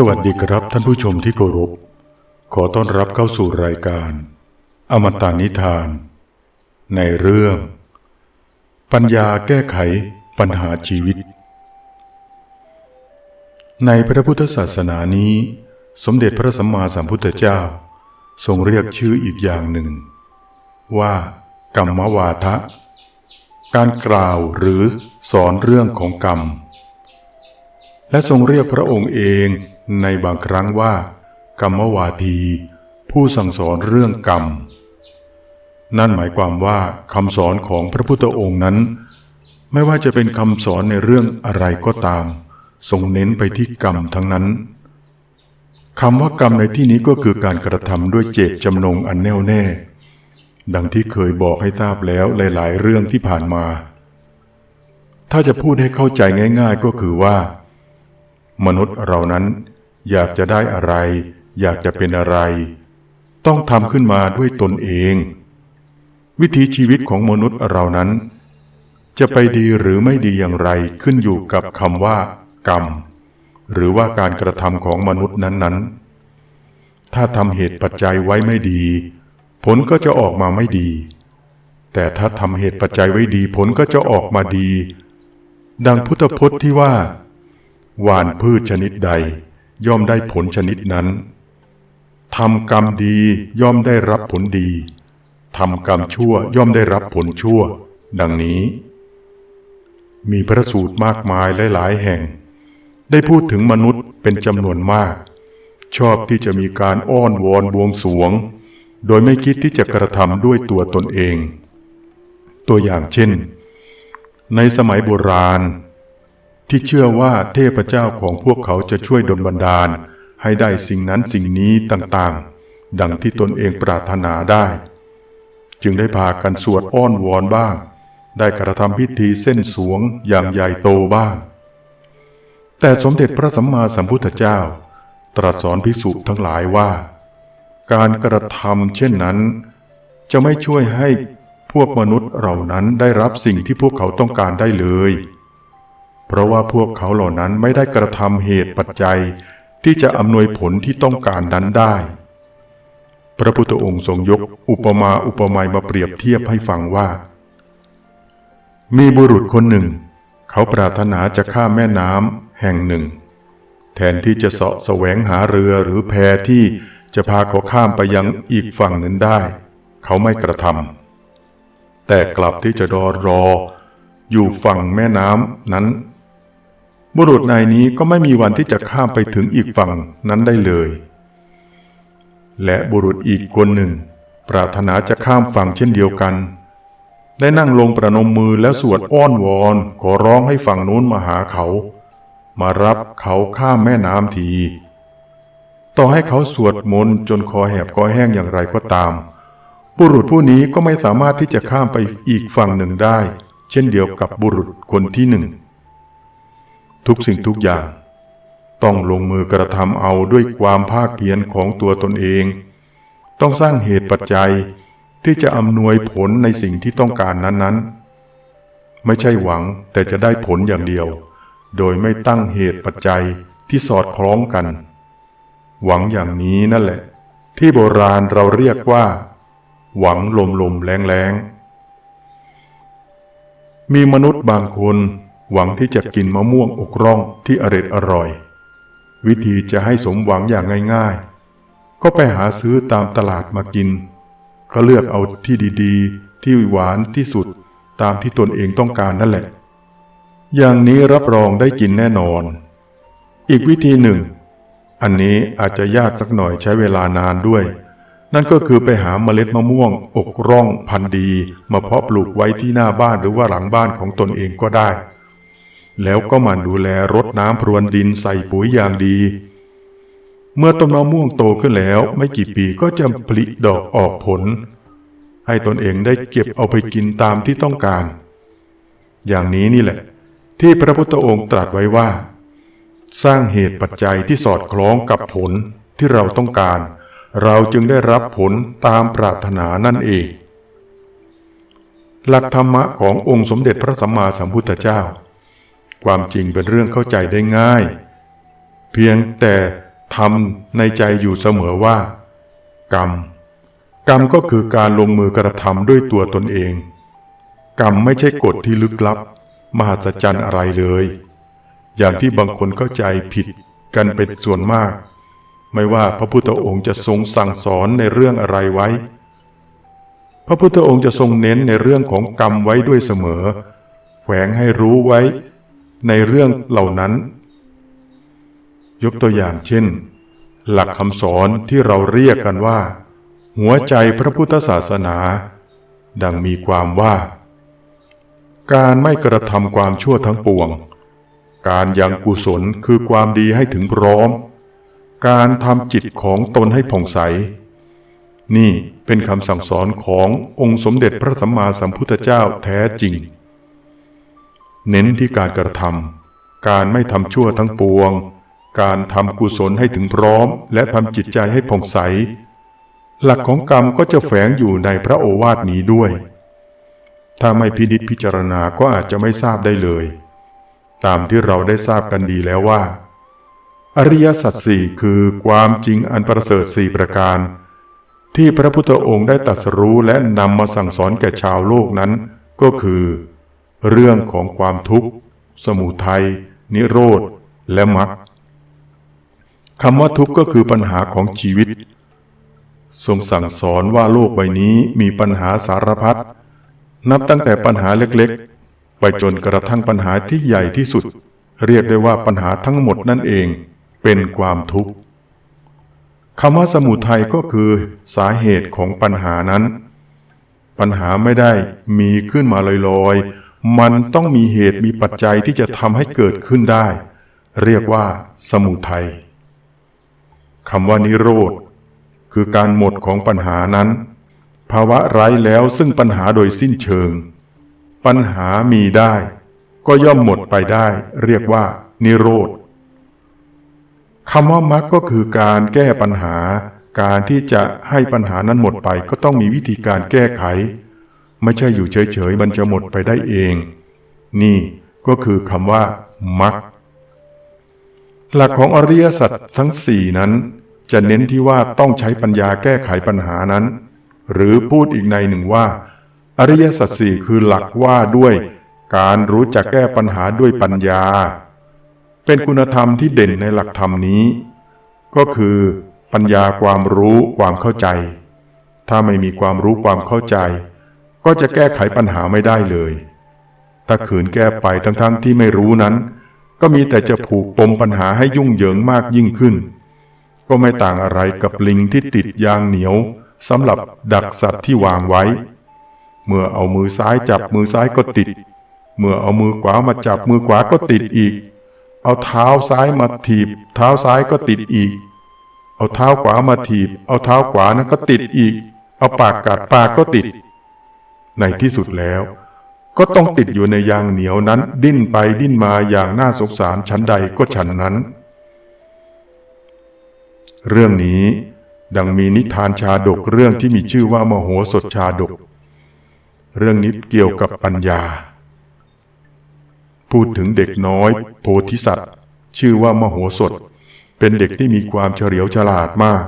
สวัสดีครับท่านผู้ชมที่เคารพ ขอต้อนรับเข้าสู่รายการ อมตะนิทาน ในเรื่อง ปัญญาแก้ไขปัญหาชีวิต ในพระพุทธศาสนานี้ สมเด็จพระสัมมาสัมพุทธเจ้า ทรงเรียกชื่ออีกอย่างหนึ่ง ว่า กรรมวาทะ การกล่าวหรือสอนเรื่องของกรรม และทรงเรียกพระองค์เอง ในบางครั้งว่า กรรมวาที ผู้สั่งสอนเรื่องกรรม นั่นหมายความว่าคำสอนของพระพุทธองค์นั้น ไม่ว่าจะเป็นคำสอนในเรื่องอะไรก็ตามทรงเน้นไปที่กรรมทั้งนั้นคำว่ากรรมในที่นี้ก็คือการกระทำด้วยเจตจำนงอันแน่วแน่ ดังที่เคยบอกให้ทราบแล้วหลายๆ เรื่องที่ผ่านมา ถ้าจะพูดให้เข้าใจง่าย ๆ ก็คือว่า มนุษย์เรานั้น อยากจะได้อะไร อยากจะเป็นอะไร ต้องทำขึ้นมาด้วยตนเอง วิถีชีวิตของมนุษย์เรานั้น จะไปดีหรือไม่ดีอย่างไรขึ้นอยู่กับคำว่า กรรม หรือว่าการกระทำของมนุษย์นั้นๆ ถ้าทำเหตุปัจจัยไว้ไม่ดี ผลก็จะออกมาไม่ดี แต่ถ้าทำเหตุปัจจัยไว้ดีผลก็จะออกมาดี ดังพุทธพจน์ที่ว่าหวานพืชชนิดใด ย่อมได้ผลชนิดนั้นทำกรรมดีย่อมได้รับผลดีทำกรรมชั่วย่อมได้รับผลชั่ว ดังนี้ มีพระสูตรมากมายหลายๆแห่ง ได้พูดถึงมนุษย์เป็นจำนวนมาก ชอบที่จะมีการอ้อนวอนบวงสวง โดยไม่คิดที่จะกระทำด้วยตัวตนเอง ตัวอย่างเช่น ในสมัยโบราณ ที่เชื่อว่าเทพเจ้าของพวกเขาจะช่วยดลบันดาล ให้ได้สิ่งนั้นสิ่งนี้ต่างๆ ดังที่ตนเองปรารถนาได้ จึงได้พากันสวดอ้อนวอนบ้าง ได้กระทำพิธีเส้นสวงอย่างใหญ่โตบ้าง แต่สมเด็จพระสัมมาสัมพุทธเจ้า ตรัสสอนภิกษุทั้งหลายว่า การกระทำเช่นนั้น จะไม่ช่วยให้พวกมนุษย์เหล่านั้นได้รับสิ่งที่พวกเขาต้องการได้เลย เพราะว่าพวกเขาเหล่านั้นไม่ได้กระทำเหตุปัจจัย ที่จะอำนวยผลที่ต้องการนั้นได้ พระพุทธองค์ทรงยกอุปมาอุปไมยมาเปรียบเทียบให้ฟังว่า มีบุรุษคนหนึ่ง เขาปรารถนาจะข้ามแม่น้ำแห่งหนึ่ง แทนที่จะเสาะแสวงหาเรือหรือแพที่จะพาเขาข้ามไปยังอีกฝั่งนึ่งได้ เขาไม่กระทำแต่กลับที่จะรอรอ อยู่ฝั่งแม่น้ำนั้น บุรุษนายนี้ก็ไม่มีวันที่จะข้ามไปถึงอีกฝั่งนั้นได้เลย และบุรุษอีกคนหนึ่ง ปรารถนาจะข้ามฝั่งเช่นเดียวกัน ได้นั่งลงประนมมือแล้วสวดอ้อนวอนขอร้องให้ฝั่งนู้นมาหาเขา มารับเขาข้ามแม่น้ำที ต่อให้เขาสวดมนต์จนคอแหบคอแห้งอย่างไรก็ตาม บุรุษผู้นี้ก็ไม่สามารถที่จะข้ามไปอีกฝั่งหนึ่งได้ เช่นเดียวกับบุรุษคนที่หนึ่ง ทุกสิ่งทุกอย่าง ต้องลงมือกระทำเอาด้วยความภาคเพียรของตัวตนเอง ต้องสร้างเหตุปัจจัยที่จะอำนวยผลในสิ่งที่ต้องการนั้นๆ ไม่ใช่หวังแต่จะได้ผลอย่างเดียว โดยไม่ตั้งเหตุปัจจัยที่สอดคล้องกัน หวังอย่างนี้นั่นแหละ ที่โบราณเราเรียกว่า หวังลมลมแรงแรงมีมนุษย์บางคน หวังที่จะกินมะม่วงอกร่องที่อร็ดอร่อย วิธีจะให้สมหวังอย่างง่ายๆ ก็ไปหาซื้อตามตลาดมากิน ก็เลือกเอาที่ดีๆ ที่หวานที่สุดตามที่ตนเองต้องการนั่นแหละ อย่างนี้รับรองได้กินแน่นอน อีกวิธีหนึ่ง อันนี้อาจจะยากสักหน่อยใช้เวลานานด้วย นั่นก็คือไปหาเมล็ดมะม่วง อกร่องพันธุ์ดี มาเพาะปลูกไว้ที่หน้าบ้านหรือว่าหลังบ้านของตนเองก็ได้ แล้วก็หมันดูแลรดน้ำพรวนดินใส่ปุ๋ยอย่างดี เมื่อต้นมะม่วงโตขึ้นแล้วไม่กี่ปีก็จะผลิดอกออกผล ให้ตนเองได้เก็บเอาไปกินตามที่ต้องการ อย่างนี้นี่แหละ ที่พระพุทธองค์ตรัสไว้ว่า สร้างเหตุปัจจัยที่สอดคล้องกับผลที่เราต้องการ เราจึงได้รับผลตามปรารถนานั่นเอง หลักธรรมะขององค์สมเด็จพระสัมมาสัมพุทธเจ้า ความจริงเป็นเรื่องเข้าใจได้ง่าย เพียงแต่ทำในใจอยู่เสมอว่า กรรม กรรมก็คือการลงมือกระทำด้วยตัวตนเอง กรรมไม่ใช่กฎที่ลึกลับ มหัศจรรย์อะไรเลย อย่างที่บางคนเข้าใจผิดกันเป็นส่วนมาก ไม่ว่าพระพุทธองค์จะทรงสั่งสอนในเรื่องอะไรไว้ พระพุทธองค์จะทรงเน้นในเรื่องของกรรมไว้ด้วยเสมอแฝงให้รู้ไว้ ในเรื่องเหล่านั้น ยกตัวอย่างเช่น หลักคำสอนที่เราเรียกกันว่า หัวใจพระพุทธศาสนา ดังมีความว่า การไม่กระทำความชั่วทั้งปวง การยังกุศลคือความดีให้ถึงพร้อม การทำจิตของตนให้ผ่องใส นี่เป็นคำสั่งสอนขององค์สมเด็จพระสัมมาสัมพุทธเจ้าแท้จริง เน้นที่การกระทำการไม่ทำชั่วทั้งปวง การทำกุศลให้ถึงพร้อม และทำจิตใจให้ผ่องใส หลักของกรรมก็จะแฝงอยู่ในพระโอวาทนี้ด้วย ถ้าไม่พินิจพิจารณาก็อาจจะไม่ทราบได้เลย ตามที่เราได้ทราบกันดีแล้วว่า อริยสัจสี่คือความจริงอันประเสริฐสี่ประการ ที่พระพุทธองค์ได้ตรัสรู้และนำมาสั่งสอนแก่ชาวโลกนั้นก็คือ เรื่องของความทุกข์ สมุทัย นิโรธ และมรรคคำว่าทุกข์ก็คือปัญหาของชีวิต ทรงสั่งสอนว่าโลกใบนี้มีปัญหาสารพัดนับตั้งแต่ปัญหาเล็กๆ ไปจนกระทั่งปัญหาที่ใหญ่ที่สุด เรียกได้ว่าปัญหาทั้งหมดนั่นเองเป็นความทุกข์คำว่าสมุทัยก็คือสาเหตุของปัญหานั้น ปัญหาไม่ได้มีขึ้นมาลอยๆ มันต้องมีเหตุมีปัจจัยที่จะทำให้เกิดขึ้นได้ เรียกว่า สมุทัยคำว่านิโรธ คือการหมดของปัญหานั้น ภาวะไร้แล้วซึ่งปัญหาโดยสิ้นเชิง ปัญหามีได้ ก็ย่อมหมดไปได้ เรียกว่า นิโรธคำว่ามรรคก็คือการแก้ปัญหา การที่จะให้ปัญหานั้นหมดไปก็ต้องมีวิธีการแก้ไข ไม่ใช่อยู่เฉยๆมันจะหมดไปได้เอง นี่ก็คือคำว่ามรรคหลักของอริยสัจทั้งสี่นั้น จะเน้นที่ว่าต้องใช้ปัญญาแก้ไขปัญหานั้น หรือพูดอีกในหนึ่งว่า อริยสัจสี่คือหลักว่าด้วย การรู้จักแก้ปัญหาด้วยปัญญา เป็นคุณธรรมที่เด่นในหลักธรรมนี้ ก็คือ ปัญญาความรู้ความเข้าใจ ถ้าไม่มีความรู้ความเข้าใจ ก็จะแก้ไขปัญหาไม่ได้เลย ถ้าขืนแก้ไปทั้งๆทที่ไม่รู้นั้น ก็มีแต่จะผูกปมปัญหาให้ยุ่งเหยิงมากยิ่งขึ้น ก็ไม่ต่างอะไรกับลิงที่ติดยางเหนียวสำหรับดักสัตว์ที่วางไว้ เมื่อเอามือซ้ายจับมือซ้ายก็ติด เมื่อเอามือขวามาจับมือขวาก็ติดอีก เอาเท้าซ้ายมาถีบ เท้าซ้ายก็ติดอีก เอาเท้าขวามาถีบ เอาเท้าขวานั้นก็ติดอีก เอาปากกัดปากก็ติด ในที่สุดแล้ว ก็ต้องติดอยู่ในยางเหนียวนั้น ดิ้นไปดิ้นมาอย่างน่าสงสารชั้นใดก็ชั้นนั้น เรื่องนี้ดังมีนิทานชาดกเรื่องที่มีชื่อว่ามโหสถชาดก เรื่องนี้เกี่ยวกับปัญญา พูดถึงเด็กน้อย โพธิสัตว์ ชื่อว่ามโหสถ เป็นเด็กที่มีความเฉลียวฉลาดมาก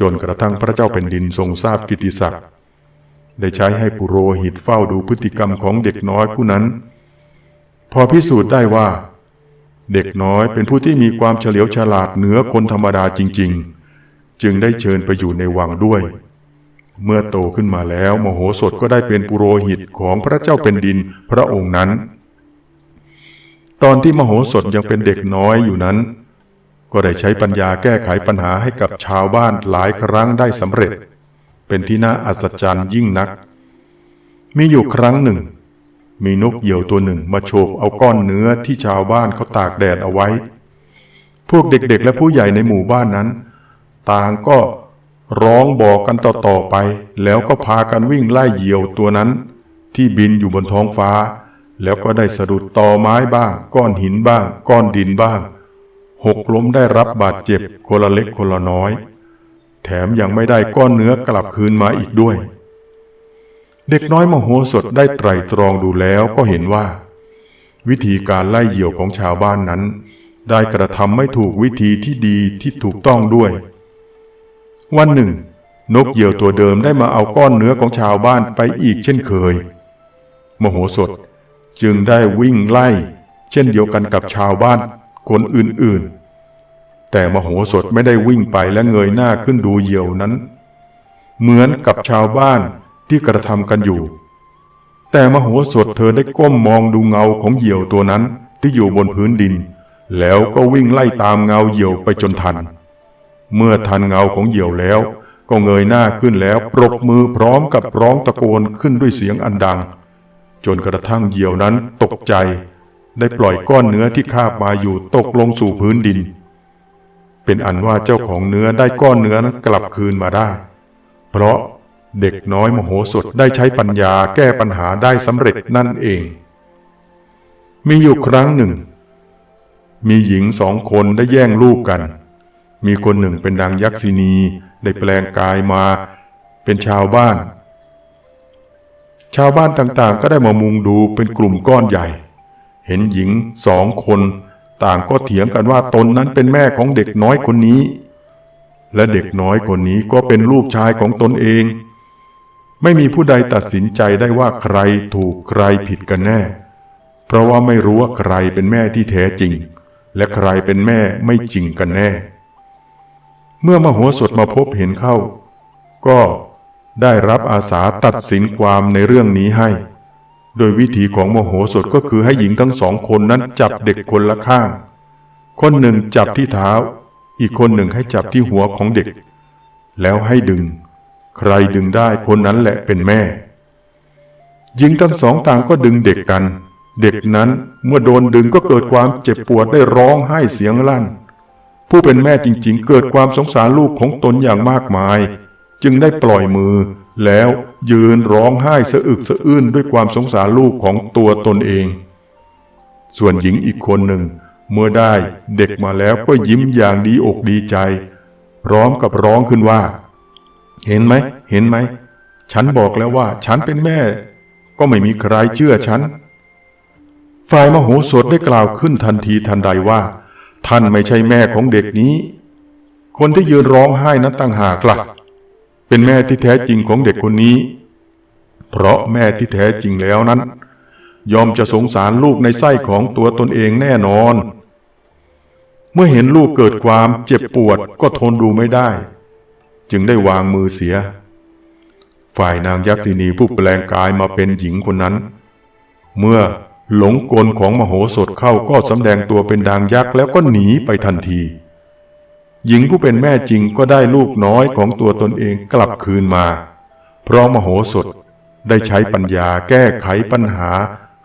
จนกระทั่งพระเจ้าแผ่นดินทรงทราบกิตติศักดิ์ ได้ใช้ให้ปุโรหิตเฝ้าดูพฤติกรรมของเด็กน้อยผู้นั้น พอพิสูจน์ได้ว่า เด็กน้อยเป็นผู้ที่มีความเฉลียวฉลาดเหนือคนธรรมดาจริง ๆ จึงได้เชิญไปอยู่ในวังด้วย เมื่อโตขึ้นมาแล้วมโหสถก็ได้เป็นปุโรหิตของพระเจ้าเป็นดินพระองค์นั้น ตอนที่มโหสถยังเป็นเด็กน้อยอยู่นั้น ก็ได้ใช้ปัญญาแก้ไขปัญหาให้กับชาวบ้านหลายครั้งได้สำเร็จ เป็นที่น่าอัศจรรย์ยิ่งนัก มีอยู่ครั้งหนึ่ง มีนกเหยี่ยวตัวหนึ่งมาโฉบเอาก้อนเนื้อที่ชาวบ้านเขาตากแดดเอาไว้ พวกเด็กๆและผู้ใหญ่ในหมู่บ้านนั้น ต่างก็ร้องบอกกันต่อๆไป แล้วก็พากันวิ่งไล่เหยี่ยวตัวนั้น ที่บินอยู่บนท้องฟ้า แล้วก็ได้สะดุดตอไม้บ้าง ก้อนหินบ้าง ก้อนดินบ้าง หกล้มได้รับบาดเจ็บคนละเล็กคนละน้อย ถมยังไม่ได้ก้อนเนื้อกลับคืนมาอีกด้วย เด็กน้อยมโหสถได้ไตรตรองดูแล้วก็เห็นว่า วิธีการไล่เหยี่ยวของชาวบ้านนั้น ได้กระทำไม่ถูกวิธีที่ดีที่ถูกต้องด้วย วันหนึ่ง นกเหยี่ยวตัวเดิมได้มาเอาก้อนเนื้อของชาวบ้านไปอีกเช่นเคย มโหสถจึงได้วิ่งไล่ เช่นเดียวกันกับชาวบ้านคนอื่นๆ แต่มโหสถไม่ได้วิ่งไปและเงยหน้าขึ้นดูเหยี่ยวนั้น เหมือนกับชาวบ้านที่กระทำกันอยู่ แต่มโหสถเธอได้ก้มมองดูเงาของเหยี่ยวตัวนั้นที่อยู่บนพื้นดิน แล้วก็วิ่งไล่ตามเงาเหยี่ยวไปจนทัน เมื่อทันเงาของเหยี่ยวแล้ว ก็เงยหน้าขึ้นแล้วปรบมือพร้อมกับร้องตะโกนขึ้นด้วยเสียงอันดัง จนกระทั่งเหยี่ยวนั้นตกใจ ได้ปล่อยก้อนเนื้อที่คาบมาอยู่ตกลงสู่พื้นดิน เป็นอันว่าเจ้าของเนื้อได้ก้อนเนื้อนั้นกลับคืนมาได้ เพราะเด็กน้อยมโหสถได้ใช้ปัญญาแก้ปัญหาได้สำเร็จนั่นเอง มีอยู่ครั้งหนึ่ง มีหญิงสองคนได้แย่งลูกกัน มีคนหนึ่งเป็นนางยักษินีได้แปลงกายมาเป็นชาวบ้าน ชาวบ้านต่างๆ ก็ได้มามุงดูเป็นกลุ่มก้อนใหญ่ เห็นหญิงสองคน ต่างก็เถียงกันว่าตนนั้นเป็นแม่ของเด็กน้อยคนนี้ และเด็กน้อยคนนี้ก็เป็นลูกชายของตนเอง ไม่มีผู้ใดตัดสินใจได้ว่าใครถูกใครผิดกันแน่ เพราะว่าไม่รู้ว่าใครเป็นแม่ที่แท้จริง และใครเป็นแม่ไม่จริงกันแน่ เมื่อมโหสถมาพบเห็นเข้า ก็ได้รับอาสาตัดสินความในเรื่องนี้ให้ โดยวิธีของโมโหสถก็คือให้หญิงทั้งสองคนนั้นจับเด็กคนละข้าง คนหนึ่งจับที่เท้า อีกคนหนึ่งให้จับที่หัวของเด็ก แล้วให้ดึง ใครดึงได้คนนั้นแหละเป็นแม่ หญิงทั้งสองต่างก็ดึงเด็กกัน เด็กนั้นเมื่อโดนดึงก็เกิดความเจ็บปวดได้ร้องไห้เสียงลั่น ผู้เป็นแม่จริงๆ เกิดความสงสารลูกของตนอย่างมากมาย จึงได้ปล่อยมือแล้ว ยืนร้องไห้สะอึกสะอื้นด้วยความสงสารลูกของตัวตนเอง ส่วนหญิงอีกคนหนึ่ง เมื่อได้เด็กมาแล้วก็ยิ้มอย่างดีอกดีใจ พร้อมกับร้องขึ้นว่า เห็นไหม เห็นไหม ฉันบอกแล้วว่าฉันเป็นแม่ ก็ไม่มีใครเชื่อฉัน ฝ่ายมโหสถได้กล่าวขึ้นทันทีทันใดว่า ท่านไม่ใช่แม่ของเด็กนี้ คนที่ยืนร้องไห้นั้นต่างหากล่ะ เป็นแม่ที่แท้จริงของเด็กคนนี้ เพราะแม่ที่แท้จริงแล้วนั้น ยอมจะสงสารลูกในไส้ของตัวตนเองแน่นอน เมื่อเห็นลูกเกิดความเจ็บปวดก็ทนดูไม่ได้ จึงได้วางมือเสีย ฝ่ายนางยักษินีผู้แปลงกายมาเป็นหญิงคนนั้น เมื่อหลงกลของมโหสถเข้าก็สำแดงตัวเป็นดางยักษ์แล้วก็หนีไปทันที หญิงผู้เป็นแม่จริงก็ได้ลูกน้อยของตัวตนเองกลับคืนมา เพราะมโหสถได้ใช้ปัญญาแก้ไขปัญหา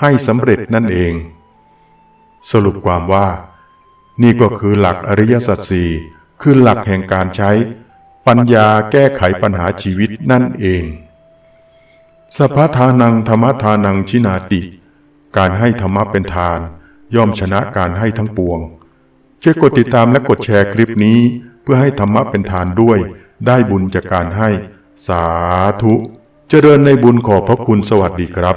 ให้สำเร็จนั่นเอง สรุปความว่า นี่ก็คือหลักอริยสัจสี่คือหลักแห่งการใช้ ปัญญาแก้ไขปัญหาชีวิตนั่นเองสัพพทานังธรรมทานังชินาติ การให้ธรรมะเป็นทาน ย่อมชนะการให้ทั้งปวง ช่วยกดติดตามและกดแชร์คลิปนี้ เพื่อให้ธรรมะเป็นทานด้วย ได้บุญจากการให้ สาธุ เจริญในบุญขอบพระคุณสวัสดีครับ